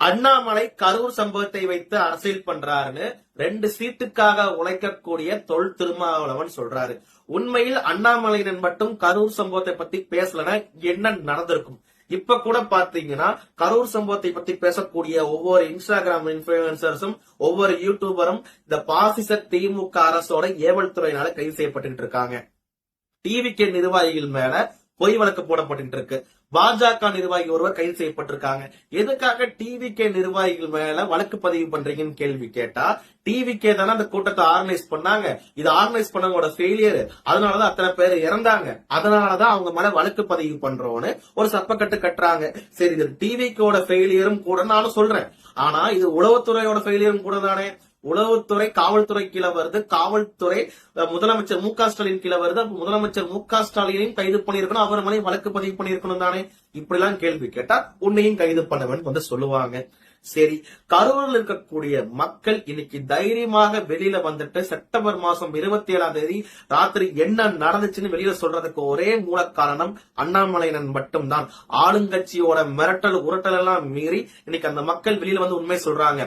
அண்ணாமலை கரூர் சம்பவத்தை வைத்து அரசியல் பண்றாருன்னு ரெண்டு சீட்டுக்காக உழைக்கக்கூடிய தொல் திருமாவளவன் சொல்றாரு. உண்மையில் அண்ணாமலையினன் மட்டும் கரூர் சம்பவத்தை பத்தி பேசலனா என்ன நடந்திருக்கும்? இப்ப கூட பாத்தீங்கன்னா கரூர் சம்பவத்தை பத்தி பேசக்கூடிய ஒவ்வொரு இன்ஸ்டாகிராம் இன்ஃபுளுசர்ஸும் ஒவ்வொரு யூடியூபரும் இந்த பாசிச திமுக அரசோட ஏவல் துறையினால கைது செய்யப்பட்டு இருக்காங்க. டிவிகே நிர்வாகிகள் மேல பொய் வழக்கு போடப்பட்டு இருக்கு பாஜக நிர்வாகி ஒருவர் கைது செய்யப்பட்டிருக்காங்க. எதுக்காக டிவிகே நிர்வாகிகள் மேல வழக்கு பதிவு பண்றீங்கன்னு கேள்வி கேட்டா டிவிகே தானே அந்த கூட்டத்தை ஆர்கனைஸ் பண்ணாங்க. இது ஆர்கனைஸ் பண்ணவங்களோட ஃபெயிலியர் அதனாலதான் அத்தனை பேர் இறந்தாங்க. அதனாலதான் அவங்க மேல வழக்கு பதிவு பண்றோம்னு ஒரு சப்பக்கட்டு கட்டுறாங்க. சரி இது டிவிக்கோட ஃபெயிலியரும் கூட நானும் சொல்றேன். ஆனா இது உளவுத்துறையோட ஃபெயிலியரும் கூட தானே உளவுத்துறை காவல்துறை கீழே வருது. காவல்துறை முதலமைச்சர் மு க ஸ்டாலின் கீழே வருது. அப்ப முதலமைச்சர் மு க ஸ்டாலினையும் கைது பண்ணிருக்கணும் அவர் மேலே வழக்கு பதிவு பண்ணிருக்கணும் தானே? இப்படி எல்லாம் கேள்வி கேட்டா உன்னையும் கைது பண்ணவன் வந்து சொல்லுவாங்க. சரி கரூரில் இருக்கக்கூடிய மக்கள் இன்னைக்கு தைரியமாக வெளியில வந்துட்டு செப்டம்பர் மாசம் இருபத்தி ஏழாம் தேதி ராத்திரி என்ன நடந்துச்சுன்னு வெளியில சொல்றதுக்கு ஒரே மூல காரணம் அண்ணாமலையினன் மட்டும்தான். ஆளுங்கட்சியோட மிரட்டல் உரட்டல் எல்லாம் மீறி இன்னைக்கு அந்த மக்கள் வெளியில வந்து உண்மை சொல்றாங்க.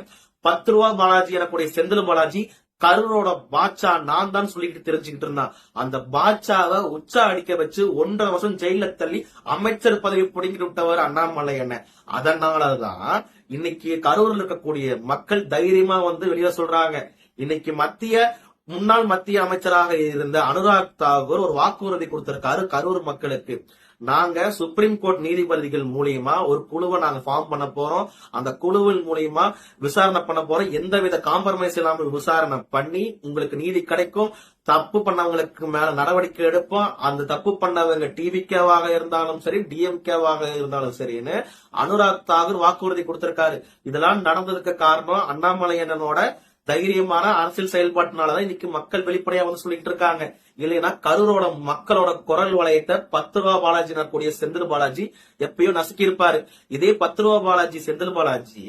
பத்து ரூபா பாலாஜி எனக்கூடிய செந்தில் பாலாஜி கரூரோட பாட்சா நான் தான் சொல்லிட்டு தெரிஞ்சுக்கிட்டு இருந்தான். அந்த பாட்சாவை உச்சா அடிக்க வச்சு ஒன்றரை வருஷம் ஜெயில தள்ளி அமைச்சர் பதவி பிடிங்கிட்டு விட்டவர் அண்ணாமலை என்ன அதனாலதான் இன்னைக்கு கரூர்ல இருக்கக்கூடிய மக்கள் தைரியமா வந்து வெளியே சொல்றாங்க. இன்னைக்கு மத்திய முன்னாள் மத்திய அமைச்சராக இருந்த அனுராக் தாகூர் ஒரு வாக்குறுதி கொடுத்திருக்காரு கரூர் மக்களுக்கு. நாங்க சுப்ரீம் கோர்ட் நீதிபதிகள் மூலியமா ஒரு குழுவை நாங்க ஃபார்ம் பண்ண போறோம். அந்த குழுவின் மூலியமா விசாரணை பண்ண போறோம். எந்தவித காம்ப்ரமைஸ் இல்லாம விசாரணை பண்ணி உங்களுக்கு நீதி கிடைக்கும். தப்பு பண்ணவங்களுக்கு மேல நடவடிக்கை எடுப்போம். அந்த தப்பு பண்ணவங்க டிவிகேவாக இருந்தாலும் சரி டிஎம்கேவாக இருந்தாலும் சரின்னு அனுராக் தாகூர் வாக்குறுதி கொடுத்திருக்காரு. இதெல்லாம் நடந்ததுக்கு காரணம் அண்ணாமலையனோட தைரியமான அரசியல் செயல்பாட்டினாலதான் இன்னைக்கு மக்கள் வெளிப்படையா வந்து சொல்லிட்டு இருக்காங்க. இல்லைன்னா கரூரோட மக்களோட குரல் வளையத்தை பத்து ரூபா பாலாஜி கூடிய செந்தில் பாலாஜி எப்பயோ நசுக்கி இருப்பாரு. இதே பத்து ரூபா பாலாஜி செந்தில் பாலாஜி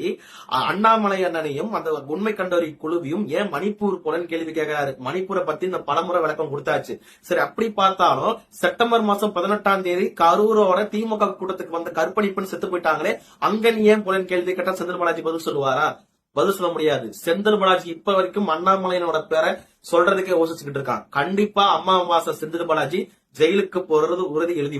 அண்ணாமலை அண்ணனையும் அந்த உண்மை கண்டறி குழுவையும் ஏன் மணிப்பூர் போலன்னு கேள்வி கேட்கிறாரு மணிப்பூரை பத்தி இந்த பலமுறை விளக்கம் கொடுத்தாச்சு. சரி அப்படி பார்த்தாலும் செப்டம்பர் மாசம் பதினெட்டாம் தேதி கரூரோட திமுக கூட்டத்துக்கு வந்த கற்பணிப்புன்னு செத்து போயிட்டாங்களே அங்க நீ ஏன் போலன்னு கேள்வி கேட்டா செந்தில் பாலாஜி பதில் சொல்லுவாரா? பதில் சொல்ல முடியாது. செந்தில் பாலாஜி இப்ப வரைக்கும் அண்ணாமலையனோட பேரை சொல்றதுக்கே யோசிச்சுக்கிட்டு இருக்கான். கண்டிப்பா அம்மா அமாவாசை செந்தில் பாலாஜி ஜெயிலுக்கு போறது உறுதி எழுதி